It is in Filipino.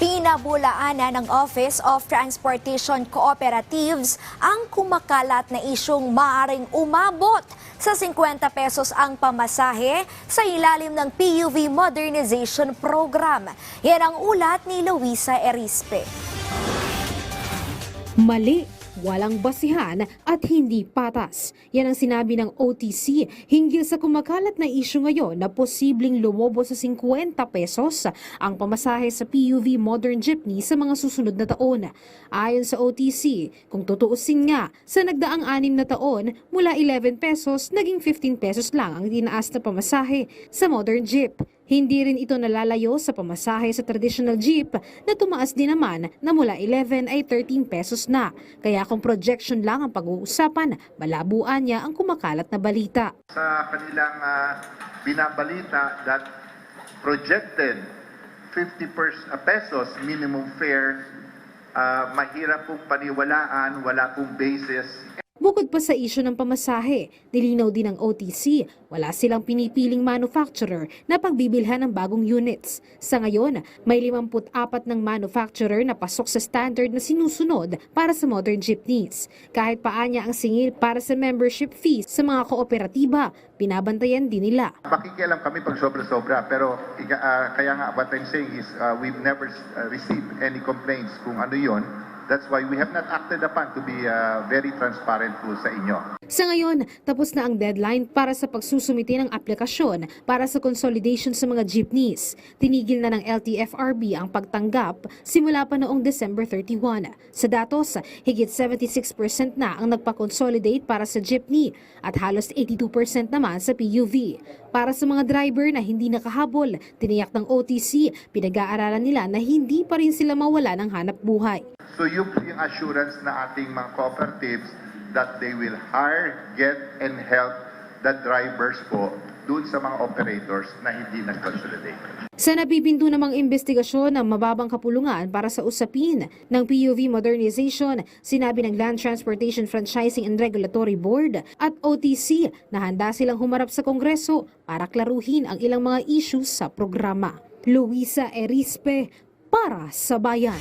Pinabulaanan ng Office of Transportation Cooperatives ang kumakalat na isyong maaring umabot sa 50 pesos ang pamasahe sa ilalim ng PUV Modernization Program. Yan ang ulat ni Luisa Erispe. Mali, walang basihan at hindi patas. Yan ang sinabi ng OTC hinggil sa kumakalat na isyu ngayon na posibleng lumobo sa 50 pesos ang pamasahe sa PUV modern jeepney sa mga susunod na taon. Ayon sa OTC, kung tutuusin nga, sa nagdaang anim na taon, mula 11 pesos, naging 15 pesos lang ang tinaas na pamasahe sa modern jeep. Hindi rin ito nalalayo sa pamasahe sa traditional jeep na tumaas din naman na mula 11 ay 13 pesos na. Kaya kung projection lang ang pag-uusapan, malabuan niya ang kumakalat na balita. sa kanilang ah, binabalita that projected 50 pers- ah, pesos minimum fare, ah, mahirap pong paniwalaan, wala pong basis. Bukod pa sa isyo ng pamasahe, nilinaw din ng OTC, wala silang pinipiling manufacturer na pagbibilhan ng bagong units. Sa ngayon, may 54 ng manufacturer na pasok sa standard na sinusunod para sa modern jeepneys. Kahit paanya ang singil para sa membership fees sa mga kooperatiba, binabantayan din nila. Makikialam kami pag sobra-sobra, pero ah, kaya nga what I'm saying is ah, we've never ah, received any complaints kung ano yon. That's why we have not acted upon to be ah, very transparent po sa inyo. Sa ngayon, tapos na ang deadline para sa pagsusumite ng aplikasyon para sa consolidation sa mga jeepneys. Tinigil na ng LTFRB ang pagtanggap simula pa noong December 31. Sa datos, higit 76% na ang nagpa-consolidate para sa jeepney at halos 82% naman sa PUV. Para sa mga driver na hindi nakahabol, tiniyak ng OTC, pinag-aaralan nila na hindi pa rin sila mawala ng hanap buhay. So yung, yung assurance na ating mga cooperatives that they will hire, get, and help the drivers po dun sa mga operators na hindi nag-consolidate. Sa napipinto namang investigasyon ng mababang kapulungan para sa usapin ng PUV modernization, sinabi ng Land Transportation Franchising and Regulatory Board at OTC na handa silang humarap sa Kongreso para klaruhin ang ilang mga issues sa programa. Luisa Erispe para sa Bayan.